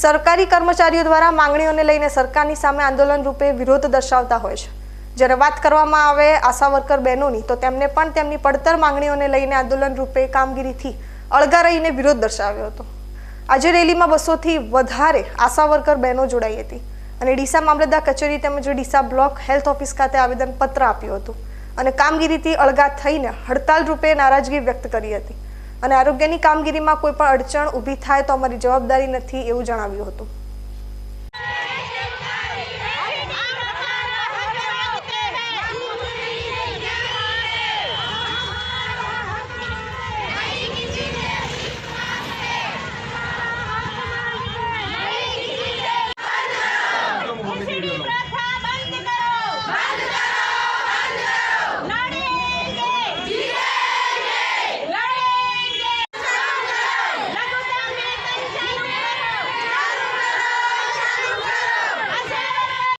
સરકારી કર્મચારીઓ દ્વારા માંગણીઓને લઈને સરકારની સામે આંદોલન રૂપે વિરોધ દર્શાવતા હોય છે. જ્યારે વાત કરવામાં આવે આશા વર્કર બહેનોની, તો તેમને પણ તેમની પડતર માંગણીઓને લઈને આંદોલન રૂપે કામગીરીથી અળગા રહીને વિરોધ દર્શાવ્યો હતો. આજે રેલીમાં બસોથી વધારે આશા વર્કર બહેનો જોડાઈ હતી અને ડીસા મામલતદાર કચેરી તેમજ ડીસા બ્લોક હેલ્થ ઓફિસ ખાતે આવેદન પત્ર આપ્યું હતું અને કામગીરીથી અળગા થઈને હડતાલ રૂપે નારાજગી વ્યક્ત કરી હતી. અને આરોગ્યની કામગીરીમાં કોઈ પણ અડચણ ઊભી થાય તો અમારી જવાબદારી નથી એવું જણાવ્યું હતું. America!